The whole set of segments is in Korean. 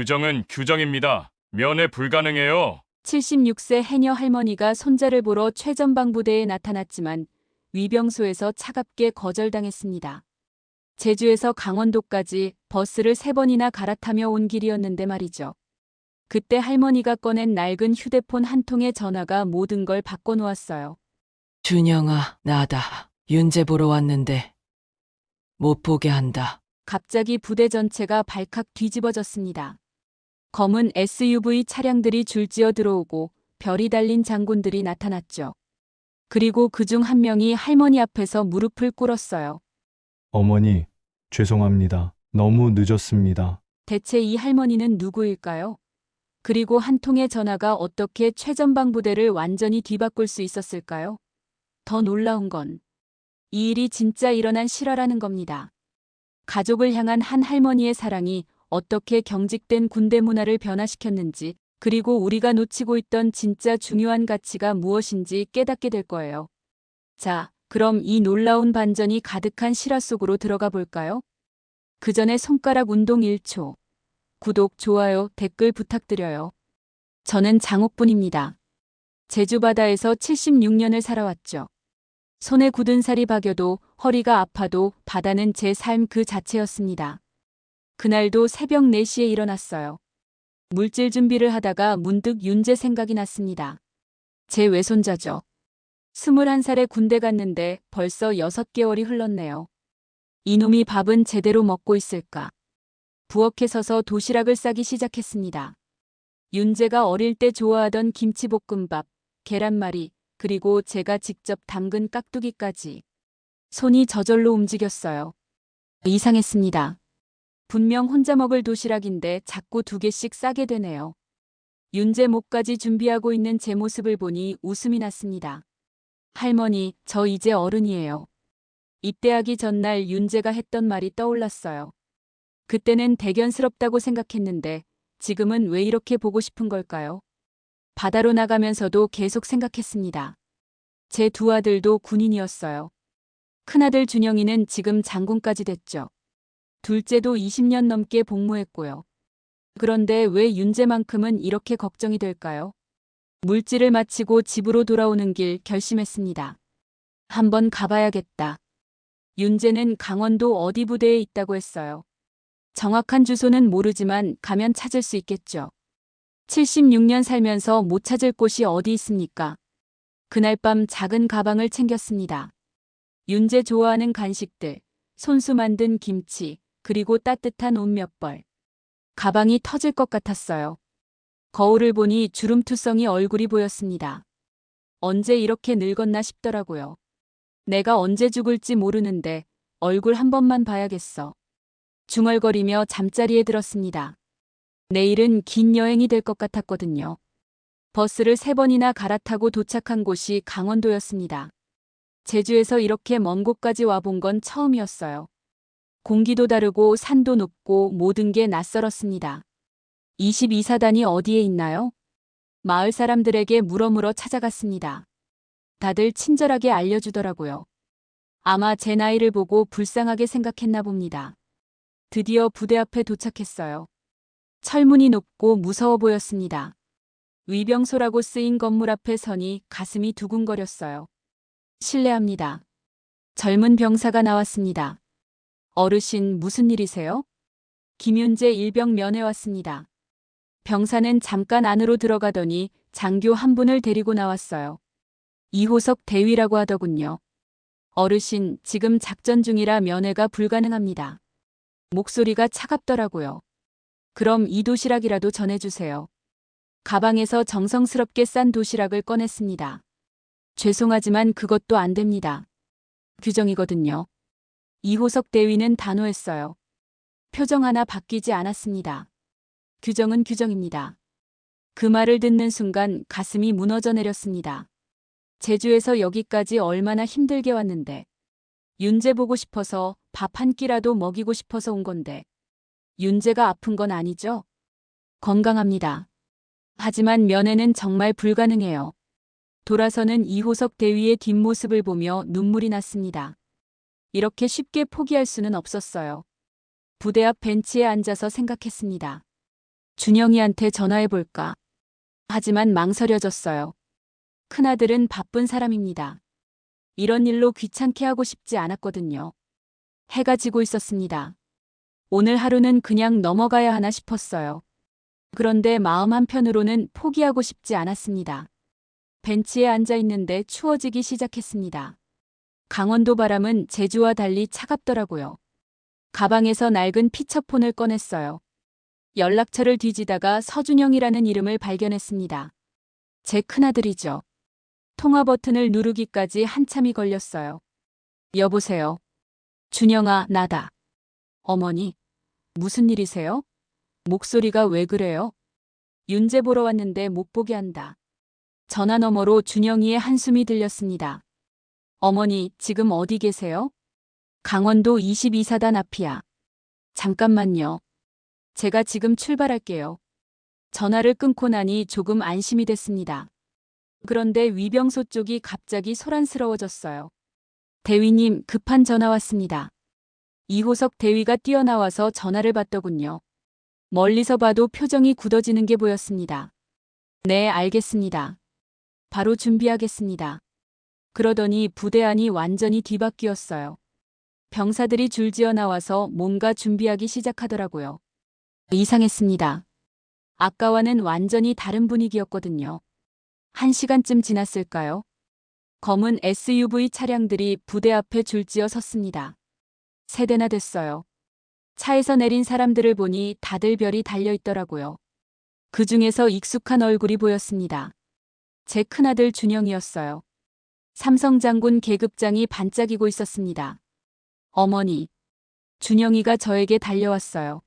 규정은 규정입니다. 면회 불가능해요. 76세 해녀 할머니가 손자를 보러 최전방 부대에 나타났지만 위병소에서 차갑게 거절당했습니다. 제주에서 강원도까지 버스를 세 번이나 갈아타며 온 길이었는데 말이죠. 그때 할머니가 꺼낸 낡은 휴대폰 한 통의 전화가 모든 걸 바꿔놓았어요. 준영아, 나다. 윤재 보러 왔는데 못 보게 한다. 갑자기 부대 전체가 발칵 뒤집어졌습니다. 검은 SUV 차량들이 줄지어 들어오고 별이 달린 장군들이 나타났죠. 그리고 그 중 한 명이 할머니 앞에서 무릎을 꿇었어요. 어머니, 죄송합니다. 너무 늦었습니다. 대체 이 할머니는 누구일까요? 그리고 한 통의 전화가 어떻게 최전방 부대를 완전히 뒤바꿀 수 있었을까요? 더 놀라운 건 이 일이 진짜 일어난 실화라는 겁니다. 가족을 향한 한 할머니의 사랑이 어떻게 경직된 군대 문화를 변화시켰는지, 그리고 우리가 놓치고 있던 진짜 중요한 가치가 무엇인지 깨닫게 될 거예요. 자, 그럼 이 놀라운 반전이 가득한 실화 속으로 들어가 볼까요? 그 전에 손가락 운동 1초. 구독, 좋아요, 댓글 부탁드려요. 저는 장옥분입니다. 제주바다에서 76년을 살아왔죠. 손에 굳은 살이 박여도 허리가 아파도 바다는 제 삶 그 자체였습니다. 그날도 새벽 4시에 일어났어요. 물질 준비를 하다가 문득 윤재 생각이 났습니다. 제 외손자죠. 21살에 군대 갔는데 벌써 6개월이 흘렀네요. 이놈이 밥은 제대로 먹고 있을까? 부엌에 서서 도시락을 싸기 시작했습니다. 윤재가 어릴 때 좋아하던 김치볶음밥, 계란말이, 그리고 제가 직접 담근 깍두기까지. 손이 저절로 움직였어요. 이상했습니다. 분명 혼자 먹을 도시락인데 자꾸 두 개씩 싸게 되네요. 윤재 목까지 준비하고 있는 제 모습을 보니 웃음이 났습니다. 할머니, 저 이제 어른이에요. 입대하기 전날 윤재가 했던 말이 떠올랐어요. 그때는 대견스럽다고 생각했는데 지금은 왜 이렇게 보고 싶은 걸까요? 바다로 나가면서도 계속 생각했습니다. 제 두 아들도 군인이었어요. 큰아들 준영이는 지금 장군까지 됐죠. 둘째도 20년 넘게 복무했고요. 그런데 왜 윤재만큼은 이렇게 걱정이 될까요? 물질을 마치고 집으로 돌아오는 길 결심했습니다. 한번 가봐야겠다. 윤재는 강원도 어디 부대에 있다고 했어요. 정확한 주소는 모르지만 가면 찾을 수 있겠죠. 76년 살면서 못 찾을 곳이 어디 있습니까? 그날 밤 작은 가방을 챙겼습니다. 윤재 좋아하는 간식들, 손수 만든 김치, 그리고 따뜻한 옷 몇 벌. 가방이 터질 것 같았어요. 거울을 보니 주름투성이 얼굴이 보였습니다. 언제 이렇게 늙었나 싶더라고요. 내가 언제 죽을지 모르는데 얼굴 한 번만 봐야겠어. 중얼거리며 잠자리에 들었습니다. 내일은 긴 여행이 될 것 같았거든요. 버스를 세 번이나 갈아타고 도착한 곳이 강원도였습니다. 제주에서 이렇게 먼 곳까지 와본 건 처음이었어요. 공기도 다르고 산도 높고 모든 게 낯설었습니다. 22사단이 어디에 있나요? 마을 사람들에게 물어물어 찾아갔습니다. 다들 친절하게 알려주더라고요. 아마 제 나이를 보고 불쌍하게 생각했나 봅니다. 드디어 부대 앞에 도착했어요. 철문이 높고 무서워 보였습니다. 위병소라고 쓰인 건물 앞에 서니 가슴이 두근거렸어요. 실례합니다. 젊은 병사가 나왔습니다. 어르신 무슨 일이세요? 김윤재 일병 면회 왔습니다. 병사는 잠깐 안으로 들어가더니 장교 한 분을 데리고 나왔어요. 이호석 대위라고 하더군요. 어르신, 지금 작전 중이라 면회가 불가능합니다. 목소리가 차갑더라고요. 그럼 이 도시락이라도 전해주세요. 가방에서 정성스럽게 싼 도시락을 꺼냈습니다. 죄송하지만 그것도 안 됩니다. 규정이거든요. 이호석 대위는 단호했어요. 표정 하나 바뀌지 않았습니다. 규정은 규정입니다. 그 말을 듣는 순간 가슴이 무너져 내렸습니다. 제주에서 여기까지 얼마나 힘들게 왔는데. 윤재 보고 싶어서 밥 한 끼라도 먹이고 싶어서 온 건데. 윤재가 아픈 건 아니죠? 건강합니다. 하지만 면회는 정말 불가능해요. 돌아서는 이호석 대위의 뒷모습을 보며 눈물이 났습니다. 이렇게 쉽게 포기할 수는 없었어요. 부대 앞 벤치에 앉아서 생각했습니다. 준영이한테 전화해볼까. 하지만 망설여졌어요. 큰아들은 바쁜 사람입니다. 이런 일로 귀찮게 하고 싶지 않았거든요. 해가 지고 있었습니다. 오늘 하루는 그냥 넘어가야 하나 싶었어요. 그런데 마음 한편으로는 포기하고 싶지 않았습니다. 벤치에 앉아 있는데 추워지기 시작했습니다. 강원도 바람은 제주와 달리 차갑더라고요. 가방에서 낡은 피처폰을 꺼냈어요. 연락처를 뒤지다가 서준영이라는 이름을 발견했습니다. 제 큰아들이죠. 통화 버튼을 누르기까지 한참이 걸렸어요. 여보세요. 준영아, 나다. 어머니, 무슨 일이세요? 목소리가 왜 그래요? 윤재 보러 왔는데 못 보게 한다. 전화 너머로 준영이의 한숨이 들렸습니다. 어머니, 지금 어디 계세요? 강원도 22사단 앞이야. 잠깐만요. 제가 지금 출발할게요. 전화를 끊고 나니 조금 안심이 됐습니다. 그런데 위병소 쪽이 갑자기 소란스러워졌어요. 대위님, 급한 전화 왔습니다. 이호석 대위가 뛰어나와서 전화를 받더군요. 멀리서 봐도 표정이 굳어지는 게 보였습니다. 네, 알겠습니다. 바로 준비하겠습니다. 그러더니 부대 안이 완전히 뒤바뀌었어요. 병사들이 줄지어 나와서 뭔가 준비하기 시작하더라고요. 이상했습니다. 아까와는 완전히 다른 분위기였거든요. 한 시간쯤 지났을까요? 검은 SUV 차량들이 부대 앞에 줄지어 섰습니다. 세 대나 됐어요. 차에서 내린 사람들을 보니 다들 별이 달려 있더라고요. 그 중에서 익숙한 얼굴이 보였습니다. 제 큰아들 준영이었어요. 삼성 장군 계급장이 반짝이고 있었습니다. 어머니, 준영이가 저에게 달려왔어요.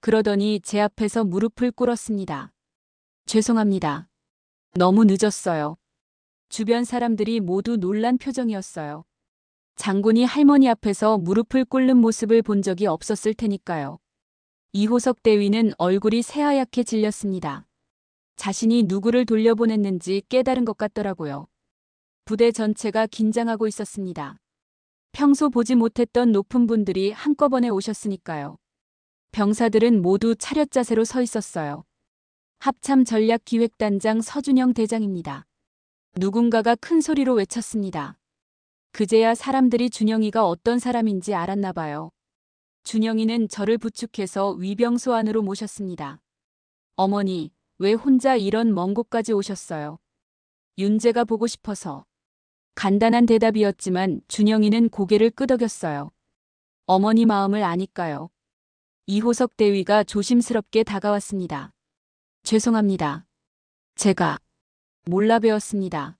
그러더니 제 앞에서 무릎을 꿇었습니다. 죄송합니다. 너무 늦었어요. 주변 사람들이 모두 놀란 표정이었어요. 장군이 할머니 앞에서 무릎을 꿇는 모습을 본 적이 없었을 테니까요. 이호석 대위는 얼굴이 새하얗게 질렸습니다. 자신이 누구를 돌려보냈는지 깨달은 것 같더라고요. 부대 전체가 긴장하고 있었습니다. 평소 보지 못했던 높은 분들이 한꺼번에 오셨으니까요. 병사들은 모두 차렷 자세로 서 있었어요. 합참 전략 기획단장 서준영 대장입니다. 누군가가 큰 소리로 외쳤습니다. 그제야 사람들이 준영이가 어떤 사람인지 알았나 봐요. 준영이는 저를 부축해서 위병소 안으로 모셨습니다. 어머니, 왜 혼자 이런 먼 곳까지 오셨어요? 윤재가 보고 싶어서. 간단한 대답이었지만 준영이는 고개를 끄덕였어요. 어머니 마음을 아니까요. 이호석 대위가 조심스럽게 다가왔습니다. 죄송합니다. 제가 몰라 배웠습니다.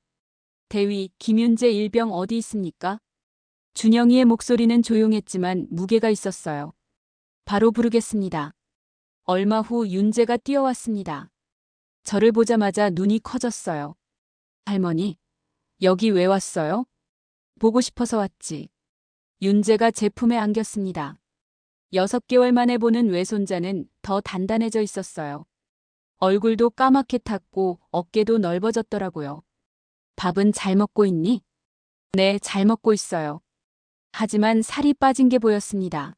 대위, 김윤재 일병 어디 있습니까? 준영이의 목소리는 조용했지만 무게가 있었어요. 바로 부르겠습니다. 얼마 후 윤재가 뛰어왔습니다. 저를 보자마자 눈이 커졌어요. 할머니, 여기 왜 왔어요? 보고 싶어서 왔지. 윤재가 제 품에 안겼습니다. 여섯 개월 만에 보는 외손자는 더 단단해져 있었어요. 얼굴도 까맣게 탔고 어깨도 넓어졌더라고요. 밥은 잘 먹고 있니? 네, 잘 먹고 있어요. 하지만 살이 빠진 게 보였습니다.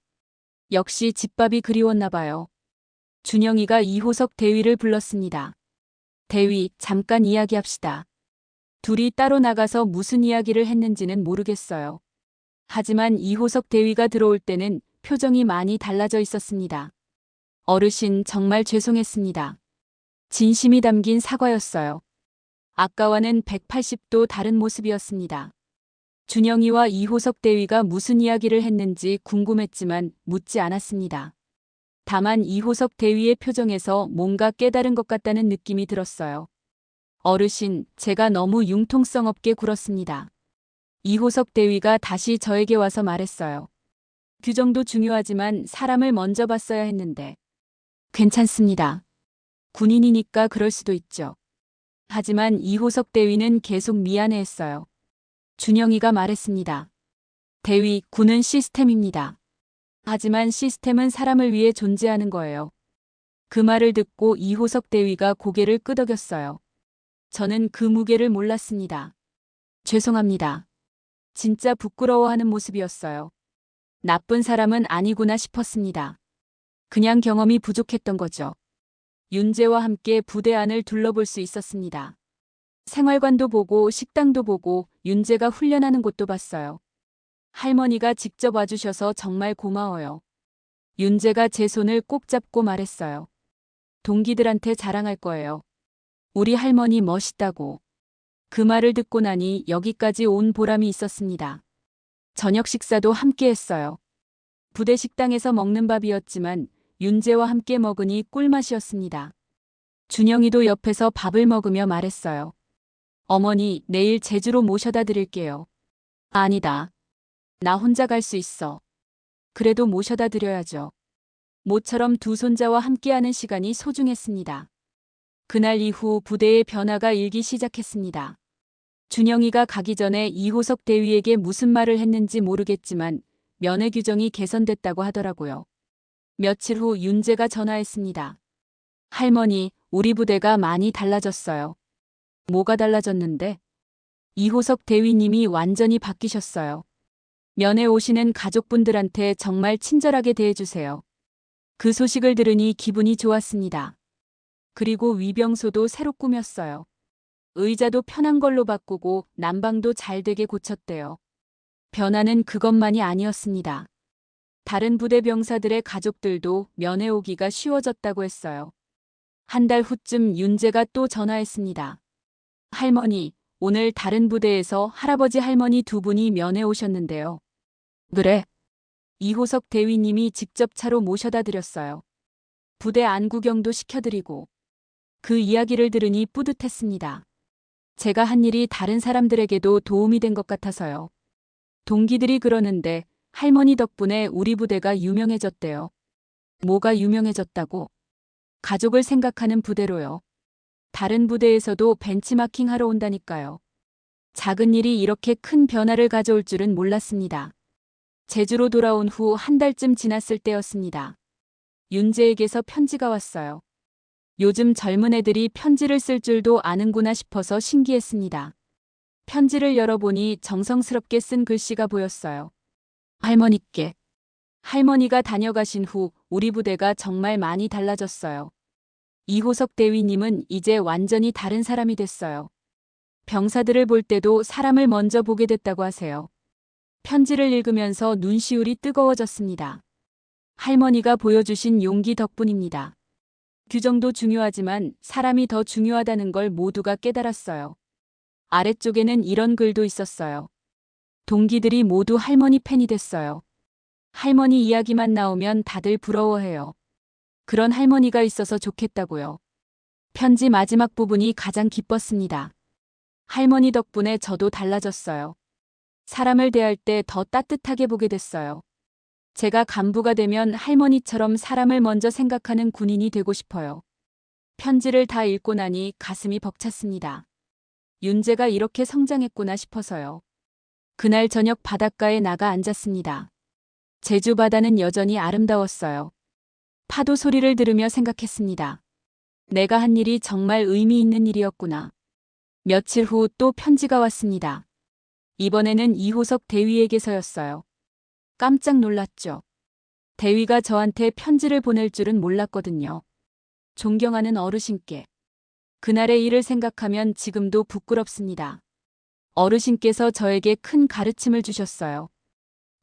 역시 집밥이 그리웠나 봐요. 준영이가 이호석 대위를 불렀습니다. 대위, 잠깐 이야기합시다. 둘이 따로 나가서 무슨 이야기를 했는지는 모르겠어요. 하지만 이호석 대위가 들어올 때는 표정이 많이 달라져 있었습니다. 어르신 정말 죄송했습니다. 진심이 담긴 사과였어요. 아까와는 180도 다른 모습이었습니다. 준영이와 이호석 대위가 무슨 이야기를 했는지 궁금했지만 묻지 않았습니다. 다만 이호석 대위의 표정에서 뭔가 깨달은 것 같다는 느낌이 들었어요. 어르신, 제가 너무 융통성 없게 굴었습니다. 이호석 대위가 다시 저에게 와서 말했어요. 규정도 중요하지만 사람을 먼저 봤어야 했는데. 괜찮습니다. 군인이니까 그럴 수도 있죠. 하지만 이호석 대위는 계속 미안해했어요. 준영이가 말했습니다. 대위, 군은 시스템입니다. 하지만 시스템은 사람을 위해 존재하는 거예요. 그 말을 듣고 이호석 대위가 고개를 끄덕였어요. 저는 그 무게를 몰랐습니다. 죄송합니다. 진짜 부끄러워하는 모습이었어요. 나쁜 사람은 아니구나 싶었습니다. 그냥 경험이 부족했던 거죠. 윤재와 함께 부대 안을 둘러볼 수 있었습니다. 생활관도 보고 식당도 보고 윤재가 훈련하는 곳도 봤어요. 할머니가 직접 와주셔서 정말 고마워요. 윤재가 제 손을 꼭 잡고 말했어요. 동기들한테 자랑할 거예요. 우리 할머니 멋있다고. 그 말을 듣고 나니 여기까지 온 보람이 있었습니다. 저녁 식사도 함께 했어요. 부대 식당에서 먹는 밥이었지만 윤재와 함께 먹으니 꿀맛이었습니다. 준영이도 옆에서 밥을 먹으며 말했어요. 어머니, 내일 제주로 모셔다 드릴게요. 아니다. 나 혼자 갈 수 있어. 그래도 모셔다 드려야죠. 모처럼 두 손자와 함께하는 시간이 소중했습니다. 그날 이후 부대의 변화가 일기 시작했습니다. 준영이가 가기 전에 이호석 대위에게 무슨 말을 했는지 모르겠지만 면회 규정이 개선됐다고 하더라고요. 며칠 후 윤재가 전화했습니다. 할머니, 우리 부대가 많이 달라졌어요. 뭐가 달라졌는데? 이호석 대위님이 완전히 바뀌셨어요. 면회 오시는 가족분들한테 정말 친절하게 대해주세요. 그 소식을 들으니 기분이 좋았습니다. 그리고 위병소도 새로 꾸몄어요. 의자도 편한 걸로 바꾸고 난방도 잘 되게 고쳤대요. 변화는 그것만이 아니었습니다. 다른 부대 병사들의 가족들도 면회 오기가 쉬워졌다고 했어요. 한 달 후쯤 윤재가 또 전화했습니다. 할머니, 오늘 다른 부대에서 할아버지 할머니 두 분이 면회 오셨는데요. 그래. 이호석 대위님이 직접 차로 모셔다 드렸어요. 부대 안 구경도 시켜드리고. 그 이야기를 들으니 뿌듯했습니다. 제가 한 일이 다른 사람들에게도 도움이 된 것 같아서요. 동기들이 그러는데 할머니 덕분에 우리 부대가 유명해졌대요. 뭐가 유명해졌다고? 가족을 생각하는 부대로요. 다른 부대에서도 벤치마킹 하러 온다니까요. 작은 일이 이렇게 큰 변화를 가져올 줄은 몰랐습니다. 제주로 돌아온 후 한 달쯤 지났을 때였습니다. 윤재에게서 편지가 왔어요. 요즘 젊은 애들이 편지를 쓸 줄도 아는구나 싶어서 신기했습니다. 편지를 열어보니 정성스럽게 쓴 글씨가 보였어요. 할머니께. 할머니가 다녀가신 후 우리 부대가 정말 많이 달라졌어요. 이호석 대위님은 이제 완전히 다른 사람이 됐어요. 병사들을 볼 때도 사람을 먼저 보게 됐다고 하세요. 편지를 읽으면서 눈시울이 뜨거워졌습니다. 할머니가 보여주신 용기 덕분입니다. 규정도 중요하지만 사람이 더 중요하다는 걸 모두가 깨달았어요. 아래쪽에는 이런 글도 있었어요. 동기들이 모두 할머니 팬이 됐어요. 할머니 이야기만 나오면 다들 부러워해요. 그런 할머니가 있어서 좋겠다고요. 편지 마지막 부분이 가장 기뻤습니다. 할머니 덕분에 저도 달라졌어요. 사람을 대할 때 더 따뜻하게 보게 됐어요. 제가 간부가 되면 할머니처럼 사람을 먼저 생각하는 군인이 되고 싶어요. 편지를 다 읽고 나니 가슴이 벅찼습니다. 윤재가 이렇게 성장했구나 싶어서요. 그날 저녁 바닷가에 나가 앉았습니다. 제주 바다는 여전히 아름다웠어요. 파도 소리를 들으며 생각했습니다. 내가 한 일이 정말 의미 있는 일이었구나. 며칠 후 또 편지가 왔습니다. 이번에는 이호석 대위에게서였어요. 깜짝 놀랐죠. 대위가 저한테 편지를 보낼 줄은 몰랐거든요. 존경하는 어르신께. 그날의 일을 생각하면 지금도 부끄럽습니다. 어르신께서 저에게 큰 가르침을 주셨어요.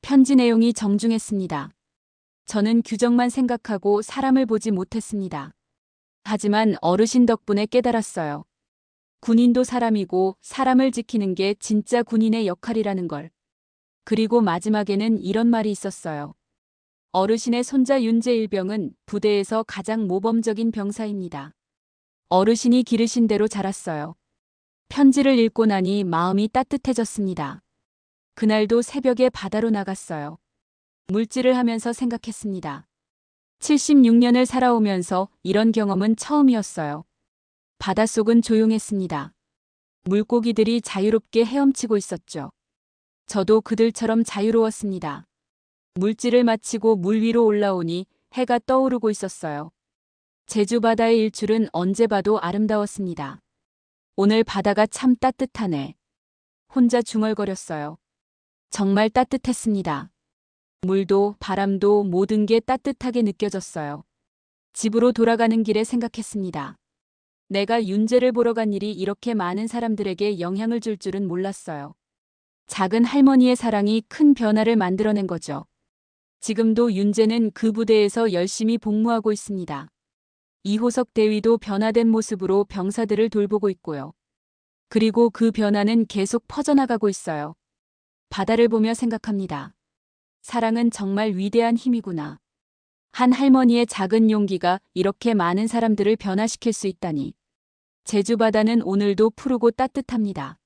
편지 내용이 정중했습니다. 저는 규정만 생각하고 사람을 보지 못했습니다. 하지만 어르신 덕분에 깨달았어요. 군인도 사람이고 사람을 지키는 게 진짜 군인의 역할이라는 걸. 그리고 마지막에는 이런 말이 있었어요. 어르신의 손자 윤재일병은 부대에서 가장 모범적인 병사입니다. 어르신이 기르신 대로 자랐어요. 편지를 읽고 나니 마음이 따뜻해졌습니다. 그날도 새벽에 바다로 나갔어요. 물질을 하면서 생각했습니다. 76년을 살아오면서 이런 경험은 처음이었어요. 바닷속은 조용했습니다. 물고기들이 자유롭게 헤엄치고 있었죠. 저도 그들처럼 자유로웠습니다. 물질을 마치고 물 위로 올라오니 해가 떠오르고 있었어요. 제주 바다의 일출은 언제 봐도 아름다웠습니다. 오늘 바다가 참 따뜻하네. 혼자 중얼거렸어요. 정말 따뜻했습니다. 물도 바람도 모든 게 따뜻하게 느껴졌어요. 집으로 돌아가는 길에 생각했습니다. 내가 윤재를 보러 간 일이 이렇게 많은 사람들에게 영향을 줄 줄은 몰랐어요. 작은 할머니의 사랑이 큰 변화를 만들어낸 거죠. 지금도 윤재는 그 부대에서 열심히 복무하고 있습니다. 이호석 대위도 변화된 모습으로 병사들을 돌보고 있고요. 그리고 그 변화는 계속 퍼져나가고 있어요. 바다를 보며 생각합니다. 사랑은 정말 위대한 힘이구나. 한 할머니의 작은 용기가 이렇게 많은 사람들을 변화시킬 수 있다니. 제주 바다는 오늘도 푸르고 따뜻합니다.